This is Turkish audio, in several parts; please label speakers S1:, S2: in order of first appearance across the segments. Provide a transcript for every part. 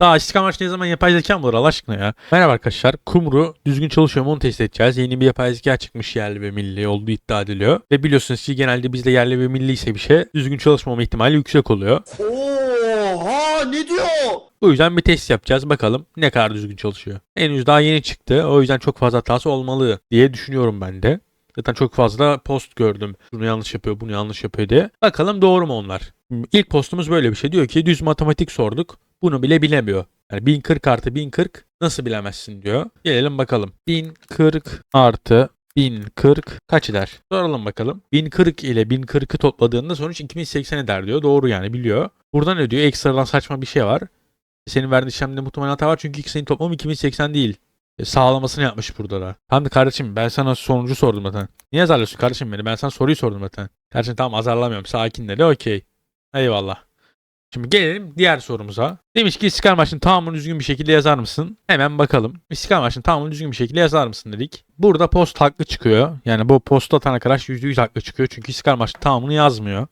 S1: Daha istiklal Marşı ne zaman yapay zeka mı olur Allah aşkına ya? Merhaba arkadaşlar. Kumru düzgün çalışıyor mu onu test edeceğiz. Yeni bir yapay zeka çıkmış yerli ve milli olduğu iddia ediliyor. Ve biliyorsunuz ki genelde bizde yerli ve milli ise bir şey düzgün çalışmama ihtimali yüksek oluyor.
S2: Oha ne diyor?
S1: Bu yüzden bir test yapacağız. Bakalım ne kadar düzgün çalışıyor. Henüz daha yeni çıktı. O yüzden çok fazla hatası olmalı diye düşünüyorum ben de. Zaten çok fazla post gördüm. Bunu yanlış yapıyor, bunu yanlış yapıyor diye. Bakalım doğru mu onlar? İlk postumuz böyle bir şey. Diyor ki düz matematik sorduk. Bunu bile bilemiyor. Yani 1040 artı 1040 nasıl bilemezsin diyor. Gelelim bakalım. 1040 artı 1040 kaç eder? Soralım bakalım. 1040 ile 1040'ı topladığında sonuç 2080 eder diyor. Doğru yani biliyor. Burada ne diyor? Ekstradan saçma bir şey var. Senin verdiğin işlemde muhtemelen hata var çünkü ikisinin toplamı 2080 değil. E, sağlamasını yapmış burada da. Tamam kardeşim ben sana sonucu sordum zaten. Niye azarlıyorsun kardeşim beni? Ben sana soruyu sordum zaten. Kardeşim tamam azarlamıyorum. Sakin de okey. Eyvallah. Şimdi gelelim diğer sorumuza. Demiş ki İstiklal Marşı'nın tamamını düzgün bir şekilde yazar mısın? Hemen bakalım. İstiklal Marşı'nın tamamını düzgün bir şekilde yazar mısın dedik. Burada post haklı çıkıyor. Yani bu postu atan arkadaş %100 haklı çıkıyor. Çünkü İstiklal Marşı'nın tamamını yazmıyor.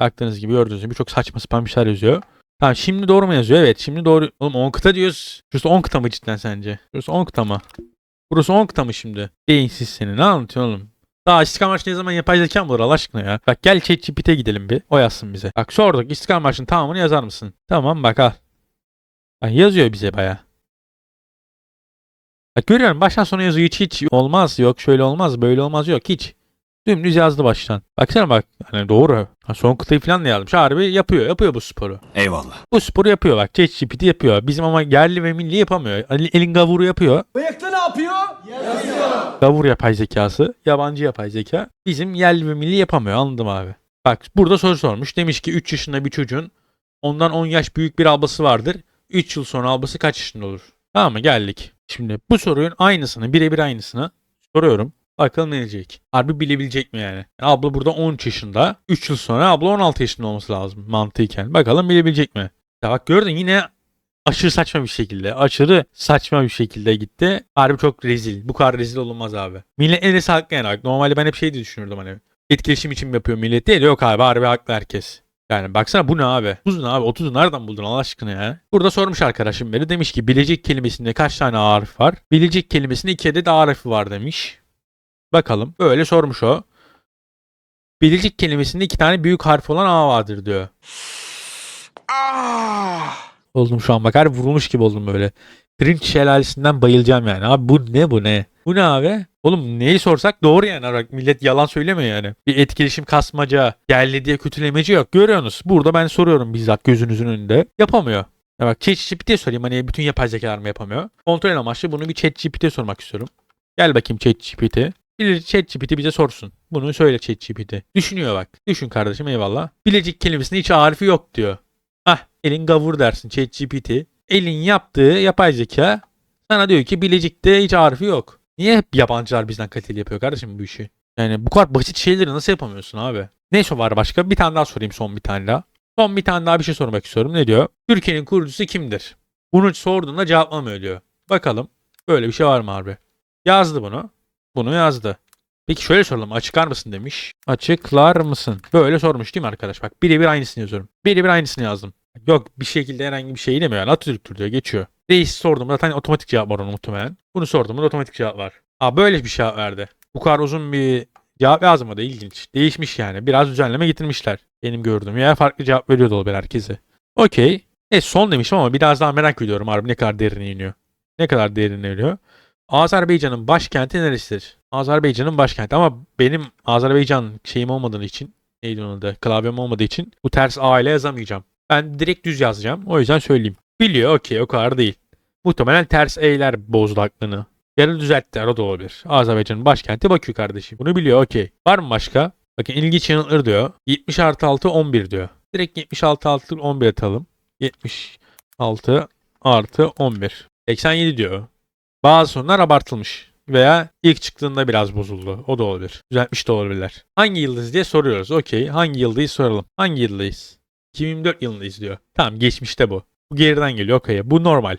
S1: Baktığınız gibi gördüğünüz gibi çok saçma sapan bir şeyler yazıyor. Tamam şimdi doğru mu yazıyor? Evet şimdi doğru. Oğlum 10 kıta diyoruz. Şurası 10 kıta mı cidden sence? Şurası 10 kıta mı? Burası 10 kıta mı şimdi? Beyinsiz seni. Ne anlatıyorsun oğlum? Daha İstiklal Marşı ne zaman yapay zeka mı olur Allah aşkına ya? Bak gel ChatGPT'ye gidelim bir. O yazsın bize. Bak sorduk İstiklal Marşı'nın tamamını yazar mısın? Tamam bak al. Bak yazıyor bize baya. Bak görüyorum baştan sona yazıyor hiç hiç olmaz yok şöyle olmaz böyle olmaz yok hiç. Dümdüz yazdı baştan. Baksana bak hani doğru. Ha, son kıtayı falan da yazmış. Harbi yapıyor yapıyor bu sporu.
S2: Eyvallah.
S1: Bu sporu yapıyor bak. ChatGPT yapıyor. Bizim ama yerli ve milli yapamıyor. Ali- Elin gavuru yapıyor.
S3: Bıyıklı ne yapıyor?
S1: Gavur yapay zekası. Yabancı yapay zeka. Bizim yerli ve milli yapamıyor. Anladım abi. Bak burada soru sormuş. Demiş ki 3 yaşında bir çocuğun ondan 10 yaş büyük bir ablası vardır. 3 yıl sonra ablası kaç yaşında olur? Tamam mı? Geldik. Şimdi bu sorunun aynısını, birebir aynısını soruyorum. Bakalım ne diyecek? Harbi bilebilecek mi yani? Yani Abla burada 13 yaşında. 3 yıl sonra abla 16 yaşında olması lazım mantıken. Bakalım bilebilecek mi? Ya bak gördün yine aşırı saçma bir şekilde, aşırı saçma bir şekilde gitti. Harbi çok rezil. Bu kadar rezil olunmaz abi. Millet yani. Bak, Normalde ben hep şey diye düşünürdüm hani. Etkileşim için mi yapıyor millet değil. Yok abi harbi haklı herkes. Yani baksana bu ne abi? 30 ne abi? 30'u nereden buldun Allah aşkına ya? Burada sormuş arkadaşım beni. Demiş ki bilecek kelimesinde kaç tane A harfi var? Bilecek kelimesinde iki adet harfi var demiş. Bakalım. Böyle sormuş o. Bilecek kelimesinde iki tane büyük harf olan A vardır diyor. Oldum şu an bak harbi vurulmuş gibi oldum böyle. Cringe şelalesinden bayılacağım yani. Abi bu ne bu ne? Bu ne abi? Oğlum neyi sorsak doğru yani. Bak millet yalan söylemiyor yani. Bir etkileşim kasmaca, geldi diye kötülemeci yok. Görüyorsunuz. Burada ben soruyorum bizzat gözünüzün önünde. Yapamıyor. Ya bak ChatGPT'ye sorayım hani bütün yapay zekalar mı yapamıyor? Kontrol amaçlı bunu bir ChatGPT'ye sormak istiyorum. Gel bakayım ChatGPT. Bir ChatGPT bize sorsun. Bunu söyle ChatGPT. Düşünüyor bak. Düşün kardeşim eyvallah. Bilecek kelimesinin hiç harfi yok diyor. Hah elin gavur dersin ChatGPT. Elin yaptığı yapay zeka sana diyor ki Bilecik'te hiç harfi yok. Niye hep yabancılar bizden kaliteli yapıyor kardeşim bu işi? Yani bu kadar basit şeyleri nasıl yapamıyorsun abi? Neyse var başka? Bir tane daha sorayım son bir tane daha. Son bir tane daha bir şey sormak istiyorum. Ne diyor? Türkiye'nin kurucusu kimdir? Bunu sorduğunda cevaplamıyor diyor. Bakalım böyle bir şey var mı harbi? Yazdı bunu. Bunu yazdı. Peki şöyle soralım. Açıklar mısın demiş. Açıklar mısın? Böyle sormuş değil mi arkadaş? Bak birebir aynısını yazıyorum. Birebir aynısını yazdım. Yok bir şekilde herhangi bir şey demiyor. Yani Atatürk'tür diyor. Geçiyor. Reis sordum. Zaten otomatik cevap var ona muhtemelen. Bunu sordum. otomatik cevap var. Aa böyle bir cevap verdi. Bu kadar uzun bir cevap yazmadı. İlginç. Değişmiş yani. Biraz düzenleme getirmişler. Benim gördüğüm. Ya farklı cevap veriyordu olabilir herkese. Okey. E son demişim ama biraz daha merak ediyorum harbi ne kadar derine iniyor. Ne kadar derine iniyor. Azerbaycan'ın başkenti neresidir? Azerbaycan'ın başkenti ama benim Azerbaycan şeyim olmadığı için neydi onun adı? Klavyem olmadığı için bu ters A ile yazamayacağım. Ben direkt düz yazacağım. O yüzden söyleyeyim. Biliyor okey o kadar değil. Muhtemelen ters E'ler bozdu aklını. Yarın düzelttiler o da olabilir. Azerbaycan'ın başkenti Bakü kardeşim. Bunu biliyor okey. Var mı başka? Bakın ilginç yanıtları diyor. 70 artı 6 11 diyor. Direkt 76 artı 11 atalım. 76 artı 11. 87 diyor. Bazı sorunlar abartılmış. Veya ilk çıktığında biraz bozuldu. O da olabilir. Düzeltmiş de olabilirler. Hangi yıldız diye soruyoruz. Okey. Hangi yıldayız soralım. Hangi yıldayız? 2024 yılındayız diyor. Tamam geçmişte bu. Bu geriden geliyor. Okey. Bu normal.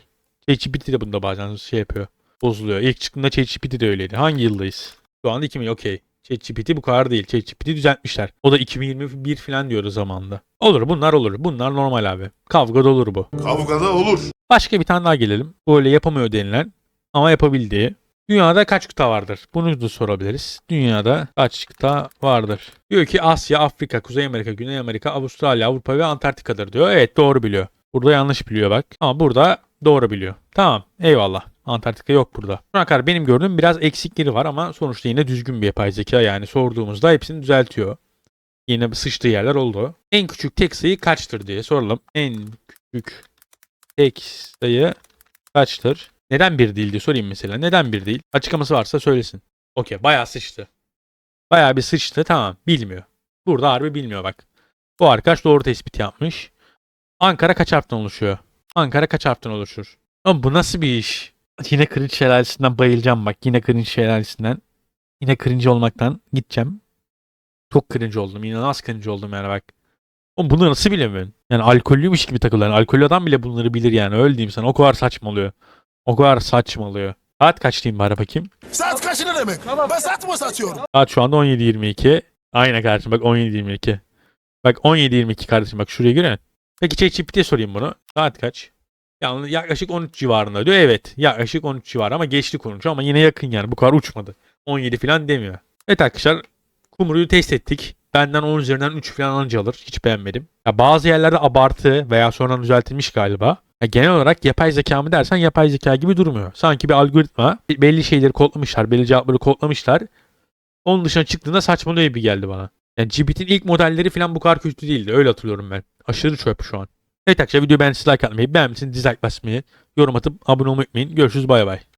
S1: ChatGPT de bunda bazen şey yapıyor. Bozuluyor. İlk çıktığında ChatGPT de öyleydi. Hangi yıldayız? Şu anda 2000. Okey. ChatGPT bu kadar değil. ChatGPT düzeltmişler. O da 2021 falan diyoruz zamanında. Olur bunlar olur. Bunlar normal abi. Kavga da olur bu.
S3: Kavgada olur.
S1: Başka bir tane daha gelelim. Böyle yapamıyor denilen ama yapabildiği. Dünyada kaç kıta vardır? Bunu da sorabiliriz. Dünyada kaç kıta vardır? Diyor ki Asya, Afrika, Kuzey Amerika, Güney Amerika, Avustralya, Avrupa ve Antarktika'dır diyor. Evet doğru biliyor. Burada yanlış biliyor bak. Ama burada doğru biliyor. Tamam eyvallah. Antarktika yok burada. Şu ana kadar benim gördüğüm biraz eksikleri var ama sonuçta yine düzgün bir yapay zeka. Yani sorduğumuzda hepsini düzeltiyor. Yine sıçtığı yerler oldu. En küçük tek sayı kaçtır diye soralım. En küçük tek sayı kaçtır? Neden bir değil diye sorayım mesela. Neden bir değil? Açıklaması varsa söylesin. Okey bayağı sıçtı. Bayağı bir sıçtı tamam bilmiyor. Burada harbi bilmiyor bak. Bu arkadaş doğru tespit yapmış. Ankara kaç harften oluşuyor? Ankara kaç harften oluşur? Ama bu nasıl bir iş? Yine cringe şelalesinden bayılacağım bak. Yine cringe şelalesinden. Yine cringe olmaktan gideceğim. Çok cringe oldum. İnanılmaz cringe oldum yani bak. Oğlum bunu nasıl bilemiyorsun? Yani alkollüymüş gibi takılıyor. Yani alkollü adam bile bunları bilir yani. Öyle diyeyim sana. O kadar saçmalıyor. O kadar saçmalıyor. Saat kaç diyeyim bari bakayım.
S4: Saat kaç ne demek? Ben saat mı satıyorum?
S1: Saat şu anda 17.22. Aynen kardeşim bak 17.22. Bak 17.22 kardeşim bak şuraya göre. Peki ChatGPT'ye sorayım bunu. Saat kaç? Yani yaklaşık 13 civarında diyor. Evet yaklaşık 13 civarı ama geçti 13 ama yine yakın yani bu kadar uçmadı. 17 falan demiyor. Evet arkadaşlar kumruyu test ettik. Benden 10 üzerinden 3 falan anca alır. Hiç beğenmedim. Ya bazı yerlerde abartı veya sonradan düzeltilmiş galiba. Ya genel olarak yapay zeka mı dersen yapay zeka gibi durmuyor. Sanki bir algoritma belli şeyleri kodlamışlar, belli cevapları kodlamışlar. Onun dışına çıktığında saçmalıyor gibi geldi bana. Yani GPT'nin ilk modelleri falan bu kadar kötü değildi. Öyle hatırlıyorum ben. Aşırı çöp şu an. Evet arkadaşlar videoyu beğendiyseniz like atmayı, beğenmişsiniz dislike basmayı, yorum atıp abone olmayı unutmayın. Görüşürüz bay bay.